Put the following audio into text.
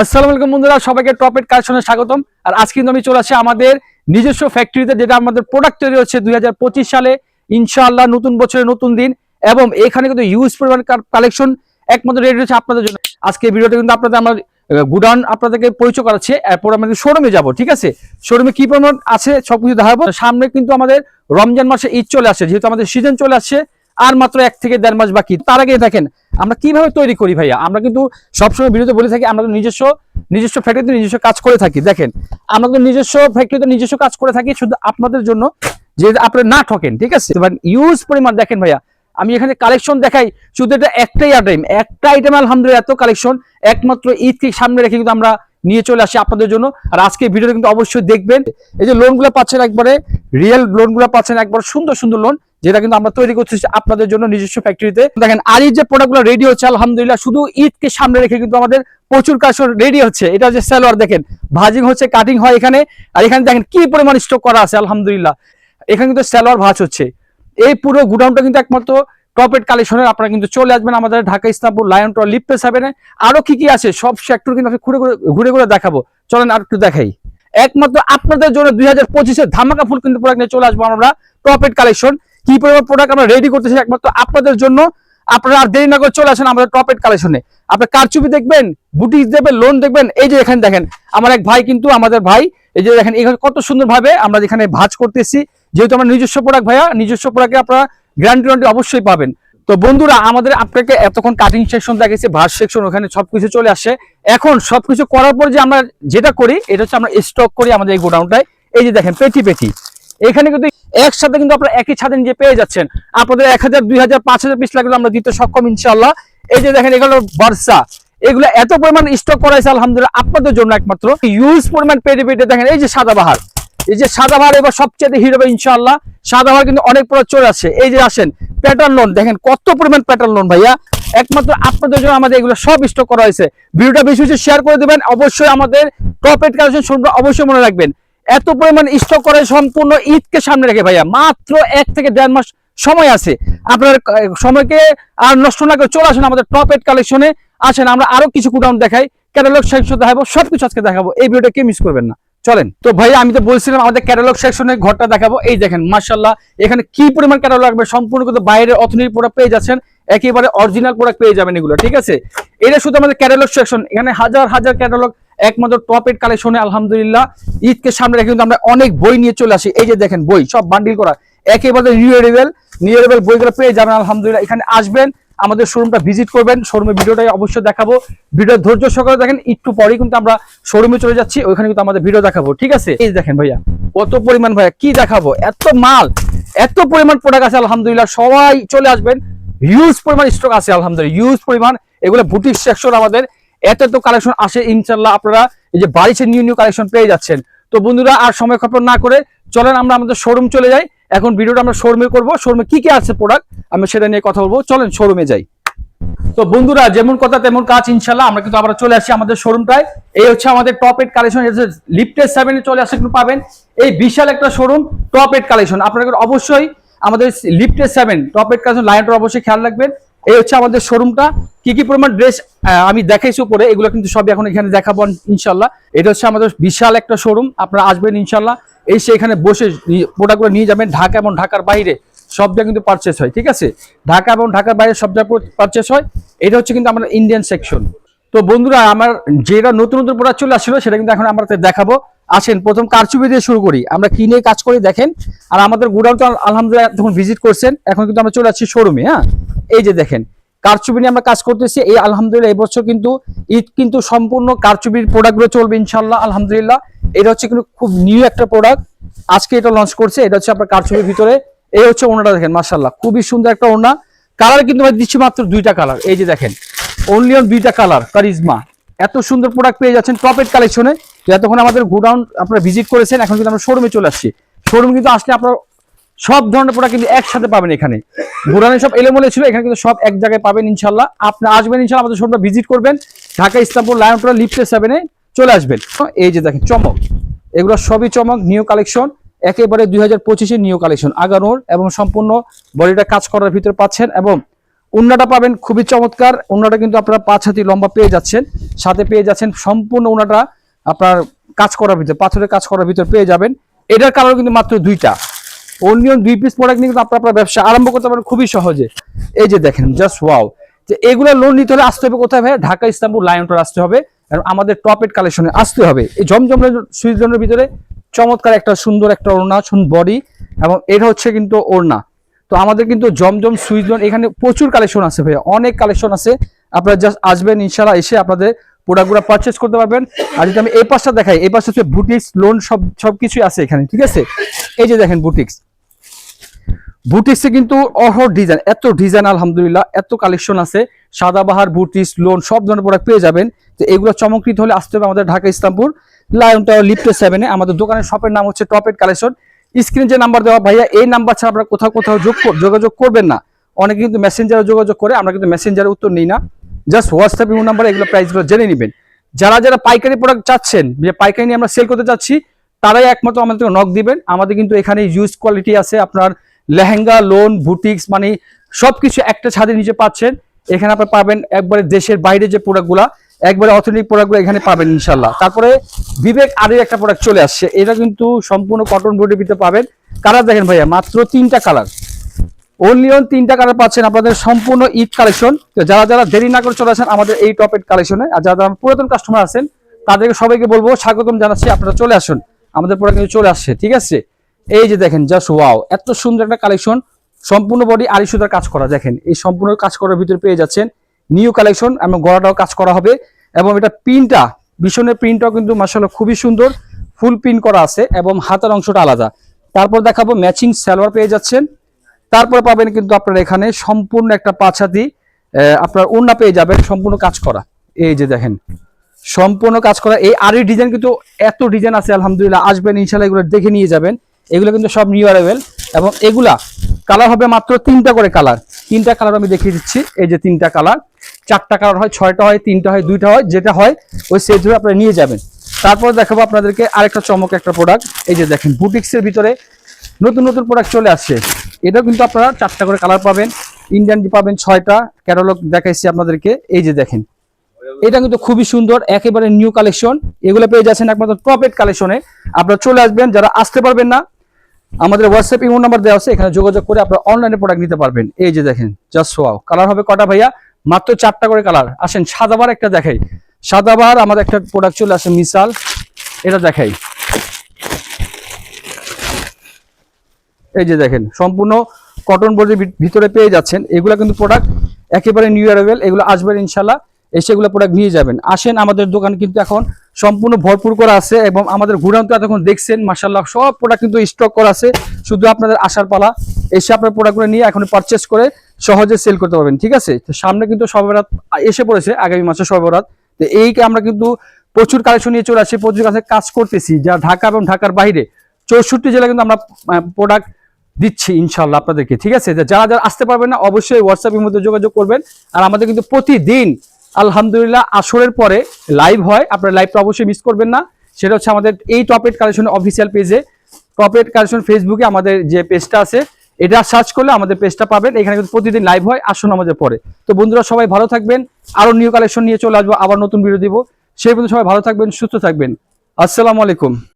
আসসালামু আলাইকুম বন্ধুরা, সবাইকে টপেট কালেকশনে স্বাগতম। আর আজ কিন্তু আমি চলে আসছি আমাদের নিজস্ব ফ্যাক্টরিতে যেটা আমাদের প্রোডাক্ট তৈরি হচ্ছে দুই হাজার পঁচিশ সালে। ইনশাআল্লাহ নতুন বছরের নতুন দিন এবং এখানে কিন্তু ইউজ পরিমাণ কালেকশন একমাত্র রেডি হচ্ছে আপনাদের জন্য। আজকে ভিডিওটা কিন্তু আপনাদের আমার গুডাউন আপনাদেরকে পরিচয় করাচ্ছে। এরপর আমাদের শোরুমে যাব, ঠিক আছে? শোরুমে কি পরিমাণ আছে সবকিছু দেখাবো। সামনে কিন্তু আমাদের রমজান মাসে ঈদ চলে আসছে, যেহেতু আমাদের সিজন চলে আসছে। আর মাত্র এক থেকে দেড় মাস বাকি। তার আগে দেখেন, আমরা কীভাবে তৈরি করি ভাইয়া? আমরা কিন্তু সবসময় ভিডিওতে বলে থাকি, আমরা নিজস্ব নিজস্ব ফ্যাক্টরিতে নিজস্ব কাজ করে থাকি। দেখেন, আমরা তো নিজস্ব ফ্যাক্টরিতে নিজস্ব কাজ করে থাকি শুধু আপনাদের জন্য, যে আপনারা না ঠকেন, ঠিক আছে? ইউজ পরিমাণ, দেখেন ভাইয়া, আমি এখানে কালেকশন দেখাই, শুধু এটা একটাই আইটেম একটা আইটেম আলহামদুলিল্লাহ, এত কালেকশন একমাত্র ঈদকে সামনে রেখে কিন্তু আমরা নিয়ে চলে আসি আপনাদের জন্য। আর আজকে ভিডিওটা কিন্তু অবশ্যই দেখবেন। এই যে লোনগুলো পাচ্ছেন একবারে রিয়েল লোনগুলো পাচ্ছেন একবার, সুন্দর সুন্দর লোন যেটা কিন্তু আমরা তৈরি করতেছি আপনাদের জন্য নিজস্ব ফ্যাক্টরিতে দেখেন আর এই যে প্রোডাক্টগুলো রেডি হচ্ছে, আলহামদুলিল্লাহ, শুধু ঈদকে সামনে রেখে কিন্তু আমাদের প্রচুর কাজ রেডি হচ্ছে। এটা যে সালোয়ার দেখেন। ভাজিং হচ্ছে কাটিং হয় এখানে। আর এখানে দেখেন, কি পরিমাণ স্টক করা আছে, আলহামদুলিল্লাহ। এখানে কিন্তু সালোয়ার ভাজ হচ্ছে। এই পুরো গুডাউনটা কিন্তু একমাত্র টপেট কালেকশনের আপনারা কিন্তু চলে আসবেন আমাদের ঢাকা ইসলামপুর লায়ন টর লিপ্পে সেভেনে আরও কি কি আছে? সব সেক্টর কিন্তু ঘুরে ঘুরে ঘুরে দেখাবো। চলেন আর একটু দেখাই। একমাত্র আপনাদের জন্য দুই হাজার পঁচিশে ধামাকা ফুল কিন্তু প্রোডাক্ট নিয়ে চলে আসব আমরা টপেট কালেকশন কি পরিমাণ প্রোডাক্ট আমরা রেডি করতেছি একমাত্র আপনাদের জন্য। আপনারা আর দেরি না করে চলে আসেন আমাদের টপেট কালেকশনে আপনার কারচুপি দেখবেন বুটিক দেখবেন লোন দেখবেন, এই যে এখানে দেখেন, আমার এক ভাই কিন্তু, আমাদের ভাই, এই যে দেখেন এখানে কত সুন্দর ভাবে আমরা যেখানে ভাজ করতেছি, যেহেতু আমার নিজস্ব প্রোডাক্ট ভাইয়া, নিজস্ব প্রোডাক্টে আপনারা গ্যারান্টি ওয়ারেন্টি অবশ্যই পাবেন। তো বন্ধুরা, আমাদের আপনাকে এতক্ষণ কাটিং সেকশন দেখেছি ভাজ সেকশন ওখানে সবকিছু চলে আসে। এখন সবকিছু করার পর যে আমরা যেটা করি, এটা হচ্ছে আমরা স্টক করি আমাদের এই গোডাউনটায় এই যে দেখেন পেটি পেটি এখানে কিন্তু একসাথে কিন্তু আপনারা একই ছাদে নিজে পেয়ে যাচ্ছেন। আপনাদের এক হাজার, দুই হাজার, পাঁচ হাজার পিস লাগলে আমরা দিতে সক্ষম ইনশাল্লাহ এই যে দেখেন, এগুলো বর্ষা। এগুলো এত পরিমাণ স্টক করা হয়েছে আলহামদুলিল্লাহ, আপনাদের জন্য একমাত্র। ইউজ পরিমাণ পেটে পেটে দেখেন, এই যে সাদাবাহার এই যে সাদাবাহার এবার সবচেয়ে হিরো হবে ইনশাল্লাহ সাদাবাহার কিন্তু অনেক পরে চলে আসছে এই যে আসেন প্যাটার্ন লোন দেখেন, কত পরিমাণ প্যাটার্ন লোন ভাইয়া। একমাত্র আপনাদের জন্য আমাদের এগুলো সব স্টক করা হয়েছে। ভিডিওটা বেশি বেশি শেয়ার করে দেবেন। অবশ্যই আমাদের টপেট কালেকশন শুনবে, অবশ্যই মনে রাখবেন। এত পরিমাণ স্টক করে সম্পূর্ণ ঈদকে সামনে রেখে ভাইয়া, মাত্র এক থেকে দেড় মাস সময় আছে। আপনার সময়কে আর নষ্ট না করে চলে আসেন আমাদের টপ এড কালেকশনে আসেন, আমরা আরও কিছু কুডাউন দেখাই। ক্যাটালগ সেকশন দেখাবো, সবকিছু আজকে দেখাবো। এই ভিডিওটা কে মিস করবেন না। চলেন। তো ভাই আমি তো বলছিলাম আমাদের ক্যাটালগ সেকশনে ঘরটা দেখাবো। এই দেখেন মার্শাল্লাহ এখানে কি পরিমাণ ক্যাটালগ লাগবে? সম্পূর্ণ কিন্তু বাইরের অর্থনীতি প্রোডাক্ট পেয়ে যাচ্ছেন। একেবারে অরিজিনাল প্রোডাক্ট পেয়ে যাবেন এগুলো, ঠিক আছে? এটা শুধু আমাদের ক্যাটালগ সেকশন এখানে হাজার হাজার ক্যাটালগ একমাত্র টপ এড কালেকশনে আলহামদুলিল্লাহ। ঈদকে সামনে রেখে কিন্তু আমরা অনেক বই নিয়ে চলে আসি। এই যে দেখেন বই, সব বান্ডিল করা। একেবারে নিউরেবল নিউরেবল বইগুলো পেয়ে যাবেন, আলহামদুলিল্লাহ। এখানে আসবেন, আমাদের শোরুমটা ভিজিট করবেন শোরুমে ভিডিওটাই অবশ্যই দেখাবো। ভিডিও ধৈর্য সহকারে দেখেন, একটু পরেই কিন্তু আমরা শোরুমে চলে যাচ্ছি, ওইখানে কিন্তু আমাদের ভিডিও দেখাবো, ঠিক আছে? এই দেখেন ভাইয়া, কত পরিমাণ ভাইয়া, কি দেখাবো? এত মাল, এত পরিমাণ প্রোডাক্ট আছে, আলহামদুলিল্লাহ। সবাই চলে আসবেন। হিউজ পরিমাণ স্টক আছে, আলহামদুলিল্লাহ। হিউজ পরিমাণ, এগুলো বুটিক সেকশন আমাদের। এত এত কালেকশন আসে ইনশাল্লাহ আপনারা এই যে বাড়িতে নিউ নিউ কালেকশন পেয়ে যাচ্ছেন। তো বন্ধুরা, আর সময় ক্ষেপণ না করে চলেন আমরা আমাদের শোরুম চলে যাই। এখন ভিডিওটা আমরা শোরুমে করব। শোরুমে কি কি আছে প্রোডাক্ট আমি সেটা নিয়ে কথা বলব। চলেন শোরুমে যাই। তো বন্ধুরা, যেমন কথা তেমন কাজ ইনশাল্লাহ আমরা কিন্তু আবার চলে আসি আমাদের শোরুমটায় এই হচ্ছে আমাদের টপ এড কালেকশন লিফটেড সেভেনে চলে আসে কিন্তু পাবেন। এই বিশাল একটা শোরুম টপ এড কালেকশন আপনারা অবশ্যই আমাদের লিফটেড সেভেন টপ এড কালেকশন লাইনটা অবশ্যই খেয়াল রাখবেন। এই হচ্ছে আমাদের শোরুমটা। কি কি পরিমাণ ড্রেস আমি দেখাইছি উপরে, এগুলো কিন্তু সবই এখন এখানে দেখাবো ইনশাল্লাহ। এটা হচ্ছে আমাদের বিশাল একটা শোরুম, আপনারা আসবেন ইনশাল্লাহ। এসে এখানে বসে প্রোডাক্টগুলো নিয়ে যাবেন, ঢাকা এবং ঢাকার বাইরে সব জায়গায় কিন্তু পারচেস হয়, ঠিক আছে? ঢাকা এবং ঢাকার বাইরে সব জায়গায় পারচেস হয়। এটা হচ্ছে কিন্তু আমাদের ইন্ডিয়ান সেকশন তো বন্ধুরা, আমার যেটা নতুন নতুন প্রোডাক্ট চলে আসছিল সেটা কিন্তু এখন আমরা দেখাবো। আসেন প্রথম কারচুপি দিয়ে শুরু করি। আমরা কি নিয়ে কাজ করি দেখেন। আর আমাদের গোডাউন তো আলহামদুলিল্লাহ যখন ভিজিট করছেন, এখন কিন্তু আমরা চলে যাচ্ছি শোরুমে হ্যাঁ? এই যে দেখেন, কারচুপি নিয়ে আমরা কাজ করতেছি। এই আলহামদুলিল্লাহ এবছর কিন্তু ঈদ কিন্তু সম্পূর্ণ কারচুপির প্রোডাক্টগুলো চলবে ইনশাল্লাহ আলহামদুলিল্লাহ। এটা হচ্ছে কিন্তু খুব নিউ একটা প্রোডাক্ট আজকে এটা লঞ্চ করছে, এটা হচ্ছে আপনার কারচুপির ভিতরে। এই হচ্ছে ওনাটা দেখেন মার্শাল্লাহ খুবই সুন্দর একটা ওনা কালার কিন্তু আমি দিচ্ছি মাত্র দুইটা কালার এই যে দেখেন অনলি অন দুইটা কালার কারিজমা। এত সুন্দর প্রোডাক্ট পেয়ে যাচ্ছেন টপেট কালেকশনে যতক্ষণ আমাদের গোডাউন আপনারা ভিজিট করেছেন, এখন কিন্তু আমরা শোরুমে চলে আসছি। শোরুম কিন্তু আসলে আপনার সব ধরনের প্রোডাক্ট কিন্তু একসাথে পাবেন এখানে। গোডাউনে সব এলোমেলো ছিল, এখানে কিন্তু সব এক জায়গায় পাবেন ইনশাল্লাহ আপনি আসবেন ইনশাল্লাহ আমাদের শোরুমটা ভিজিট করবেন। ঢাকা ইসলামপুর লায়নপুরা, লিফটে সেভেনে চলে আসবেন। এই যে দেখেন, চমক। এগুলো সবই চমক নিউ কালেকশন একেবারে দুই হাজার পঁচিশের নিউ কালেকশন আগানোর এবং সম্পূর্ণ বডিটা কাজ করার ভিতরে পাচ্ছেন এবং উন্নাটা পাবেন খুবই চমৎকার। উন্নাটা কিন্তু আপনারা পাঁচ হাতি লম্বা পেয়ে যাচ্ছেন। সাথে পেয়ে যাচ্ছেন সম্পূর্ণ উন্নাটা আপনার কাজ করার ভিতর, পাথরের কাজ করার ভিতর পেয়ে যাবেন। এটার কালার কিন্তু মাত্র দুইটা। অনিয়ন দুই পিস প্রোডাক্ট নিয়ে কিন্তু আপনার আপনার ব্যবসা আরম্ভ করতে পারেন খুবই সহজে। এই যে দেখেন জাস্ট ওয়াও যে এগুলো লোন নিতে হলে আসতে হবে কোথায় ভাই ঢাকা, ইস্তাম্বুল লায়নটার আসতে হবে। এবং আমাদের টপেট কালেকশনে আসতে হবে। এই জমজম সুইজনের ভিতরে চমৎকার একটা সুন্দর একটা ওড়না বডি এবং এটা হচ্ছে কিন্তু ওড়না। তো আমাদের কিন্তু জমজম সুইজন এখানে প্রচুর কালেকশন আছে ভাইয়া। অনেক কালেকশন আছে। আপনারা জাস্ট আসবেন ইনশাল্লাহ এসে আপনাদের প্রোডাক্টগুলো পারচেস করতে পারবেন। আর যদি আমি এই পাশটা দেখাই, এই পাশটা হচ্ছে বুটিক্স লোন সব, সবকিছুই আছে এখানে, ঠিক আছে? এই যে দেখেন বুটিক্স বুটিক্সে কিন্তু অহ ডিজাইন এত ডিজাইন আলহামদুলিল্লাহ, এত কালেকশন আছে। সাদাবাহার বুটিক্স লোন সব ধরনের প্রোডাক্ট পেয়ে যাবেন। তো এগুলো চমকৃত হলে আসতে হবে আমাদের ঢাকা, ইসলামপুর লায়ন টাওয়ার লিফটে সেভেনে আমাদের দোকানের শপের নাম হচ্ছে টপেট কালেকশন স্ক্রিন যে নাম্বার দেওয়া, ভাইয়া, এই নাম্বার ছাড়া আপনারা কোথাও কোথাও যোগাযোগ করবেন না। অনেকে কিন্তু মেসেঞ্জারে যোগাযোগ করে, আমরা কিন্তু মেসেঞ্জারে উত্তর নিই না। জাস্ট হোয়াটসঅ্যাপ ইমো নাম্বার এগুলো প্রাইসগুলো জেনে নেবেন। যারা যারা পাইকারি প্রোডাক্ট চাচ্ছেন, যে পাইকারি নিয়ে আমরা সেল করতে চাচ্ছি, তারাই একমাত্র আমাদেরকে নক দিবেন। আমাদের কিন্তু এখানে ইউজ কোয়ালিটি আছে, আপনার লেহেঙ্গা লোন বুটিক্স মানে সব কিছু একটা ছাদের নিচে পাচ্ছেন। এখানে আপনি পাবেন একবারে দেশের বাইরে যে প্রোডাক্টগুলা একবারে অথেন্টিক প্রোডাক্টগুলো এখানে পাবেন ইনশাল্লাহ তারপরে বিবেক আরের একটা প্রোডাক্ট চলে আসছে। এটা কিন্তু সম্পূর্ণ কটন বডির ভিতরে পাবেন। কালার দেখেন ভাইয়া, মাত্র তিনটা কালার। অনলি অন তিনটা কালার পাচ্ছেন আপনাদের সম্পূর্ণ ঈদ কালেকশন তো যারা যারা দেরি না করে চলে আসেন আমাদের এই টপের কালেকশনে আর যারা পুরাতন কাস্টমার আছেন, তাদেরকে সবাইকে বলব, স্বাগতম জানাচ্ছি, আপনারা চলে আসুন। আমাদের প্রোডাক্ট কিন্তু চলে আসছে, ঠিক আছে? এই যে দেখেন জাস্ট ওয়াও এত সুন্দর একটা কালেকশন সম্পূর্ণ বডি আড়ি সুতার কাজ করা, দেখেন। এই সম্পূর্ণ কাজ করার ভিতরে পেয়ে যাচ্ছেন নিউ কালেকশন এবং গড়াটাও কাজ করা হবে। এবং এটা প্রিন্টটা ভীষণের প্রিন্টটাও কিন্তু মাসাল্লাহ খুবই সুন্দর। ফুল প্রিন্ট করা আছে, এবং হাতের অংশটা আলাদা। তারপর দেখাবো ম্যাচিং সালোয়ার পেয়ে যাচ্ছেন। তারপরে পাবেন কিন্তু আপনার এখানে সম্পূর্ণ একটা পাছাতি আপনার ওড়না পেয়ে যাবেন, সম্পূর্ণ কাজ করা। এই যে দেখেন, সম্পূর্ণ কাজ করা। এই আরি ডিজাইন কিন্তু এত ডিজাইন আছে, আলহামদুলিল্লাহ। আসবেন ইনশাল্লাহ এগুলো দেখে নিয়ে যাবেন। এগুলো কিন্তু সব নিউ অ্যারাইভেল এবং এগুলা কালার হবে মাত্র তিনটা করে কালার তিনটা কালার আমি দেখিয়ে দিচ্ছি। এই যে তিনটা কালার চারটা কালার হয়, ছয়টা হয়, তিনটা হয়, দুইটা হয়, যেটা হয়, ওই সেট ধরে আপনারা নিয়ে যাবেন। তারপর দেখাবো আপনাদেরকে আরেকটা চমক একটা প্রোডাক্ট এই যে দেখেন বুটিক্সের ভিতরে নতুন নতুন প্রোডাক্ট চলে আসছে। এটাও কিন্তু আপনারা চারটা করে কালার পাবেন। ইন্ডিয়ান পাবেন ছয়টা ক্যাটালগ দেখাইছি আপনাদেরকে। এই যে দেখেন। এটা কিন্তু খুবই সুন্দর, একেবারে নিউ কালেকশন এগুলো পেয়ে যাচ্ছেন একমাত্র টপেট কালেকশনে আপনারা চলে আসবেন, যারা আসতে পারবেন না, আমাদের হোয়াটসঅ্যাপ ইমো নাম্বার দেওয়া আছে, এখানে যোগাযোগ করে আপনারা অনলাইনে প্রোডাক্ট নিতে পারবেন। এই যে দেখেন জাস্ট ওয়াও কালার হবে কটা ভাইয়া? মাত্র চারটা করে কালার আসেন, সাদাবার একটা দেখাই। সাদাবার, আমাদের একটা প্রোডাক্ট চলে আসে মিসাল। এটা দেখাই। এই যে দেখেন, সম্পূর্ণ কটন বোর্ডের ভিতরে পেয়ে যাচ্ছেন, এগুলো কিন্তু প্রোডাক্ট একেবারে নিউ অ্যারাইভেল এগুলো আসবেন ইনশাল্লাহ এসে এগুলো প্রোডাক্ট নিয়ে যাবেন। আসেন, আমাদের দোকান কিন্তু এখন সম্পূর্ণ ভরপুর করা আছে এবং আমাদের ঘুরান্ত এতক্ষণ দেখছেন মার্শাল্লাহ সব প্রোডাক্ট কিন্তু স্টক করা আছে, শুধু আপনাদের আসার পালা, এসে আপনার প্রোডাক্টগুলো নিয়ে এখন পারচেস করে সহজে সেল করতে পারবেন, ঠিক আছে? তো সামনে কিন্তু সবেরাত এসে পড়েছে, আগামী মাসে সবেরাত তো এইকে আমরা কিন্তু প্রচুর কালেকশন নিয়ে চলে আসছি, প্রচুর কাছে কাজ করতেছি, যা ঢাকা এবং ঢাকার বাইরে, চৌষট্টি জেলা কিন্তু আমরা প্রোডাক্ট দিচ্ছি ইনশাল্লাহ আপনাদেরকে, ঠিক আছে? যারা যারা আসতে পারবেন না, অবশ্যই হোয়াটসঅ্যাপের মধ্যে যোগাযোগ করবেন। আর আমাদের কিন্তু প্রতিদিন, আলহামদুলিল্লাহ, আসরের পরে লাইভ হয়। আপনারা লাইভটা অবশ্যই মিস করবেন না। সেটা হচ্ছে আমাদের এই টপেট কালেকশন অফিসিয়াল পেজে টপেট কালেকশন ফেসবুকে আমাদের যে পেজটা আছে, এটা সার্চ করলে আমাদের পেজটা পাবেন। এখানে কিন্তু প্রতিদিন লাইভ হয়, আসুন আমাদের পরে। তো বন্ধুরা, সবাই ভালো থাকবেন। আরও নিউ কালেকশন নিয়ে চলে আসব, আবার নতুন ভিডিও দিব। সেই পর্যন্ত সবাই ভালো থাকবেন, সুস্থ থাকবেন। আসসালামু আলাইকুম।